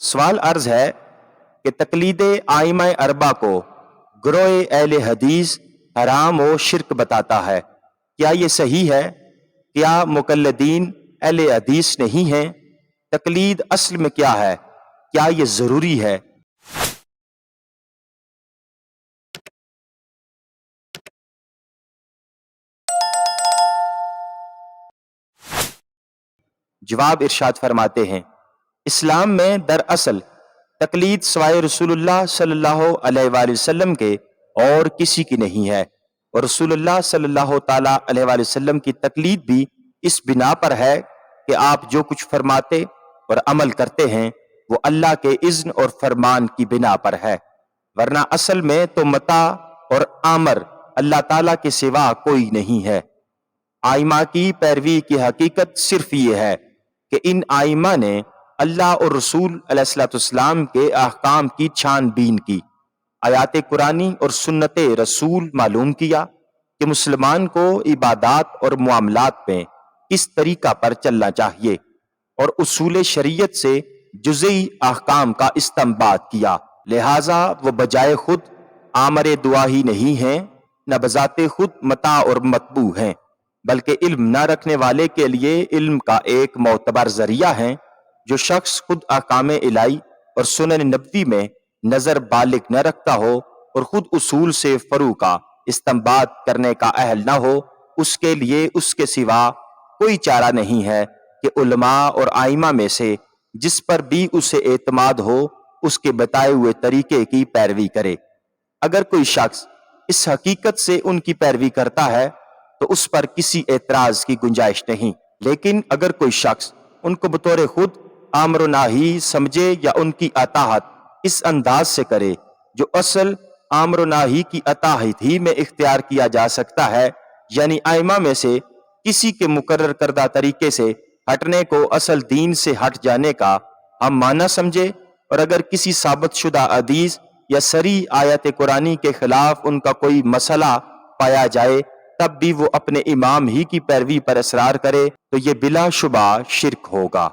सवाल अर्ज़ है कि तकलीद आइम अरबा को ग्रोह अहल हदीस हराम व शिरक बताता है। क्या ये सही है? क्या मुकलदीन अहल हदीस नहीं हैं? तकलीद असल में क्या है? क्या ये ज़रूरी है? जवाब इरशाद फरमाते हैं इस्लाम में दरअसल तकलीद सवाए रसूलुल्लाह सल्लल्लाहु अलैहि वसल्लम के और किसी की नहीं है। और रसूलुल्लाह सल्लल्लाहु ताला अलैहि वसल्लम की तकलीद भी इस बिना पर है कि आप जो कुछ फरमाते और अमल करते हैं, वो अल्लाह के इज्न और फरमान की बिना पर है। वरना असल में तो मता और आमर अल्लाह ताला के सिवा कोई नहीं है। आइमा की पैरवी की हकीकत सिर्फ़ ये है कि इन आइमा ने अल्लाह और रसूल अलैहिस्सलाम के अहकाम की छानबीन की। आयात कुरानी और सुन्नत रसूल मालूम किया कि मुसलमान को इबादात और मामलात में किस तरीका पर चलना चाहिए और उसूल शरीयत से जुजई अहकाम का इस्तेमाल किया। लिहाजा वो बजाय खुद आमर दुआ ही नहीं है, न बजाते खुद मता और मतबू हैं, बल्कि इल्म न रखने वाले के लिए इल्म का एक मोतबर ज़रिया है जो शख्स खुद अकाम इलाई और सुन नबी में नज़र बालिक न रखता हो और खुद उसूल से फरू का इस्तेमाल करने का अहल न हो, उसके लिए उसके सिवा कोई चारा नहीं है कि उलमा और आइमा में से जिस पर भी उसे एतमाद हो, उसके बताए हुए तरीके की पैरवी करे। अगर कोई शख्स इस हकीकत से उनकी पैरवी करता है तो उस पर किसी एतराज़ की गुंजाइश नहीं। लेकिन अगर कोई शख्स उनको बतौर खुद आमर नाही समझे या उनकी अताहत। इस अंदाज से करे, जो असल आमर नाही की अताहत ही में इख्तियार किया जा सकता है, यानी आयमा में से किसी के मुकर करदा तरीके से हटने को असल दीन से हट जाने का हम माना समझे, और अगर किसी साबित शुदा अदीज या सरी आयत कुरानी के खिलाफ उनका कोई मसला पाया जाए, तब भी वो अपने इमाम ही की पैरवी पर असरार करे तो ये बिला शुबा शिरक होगा।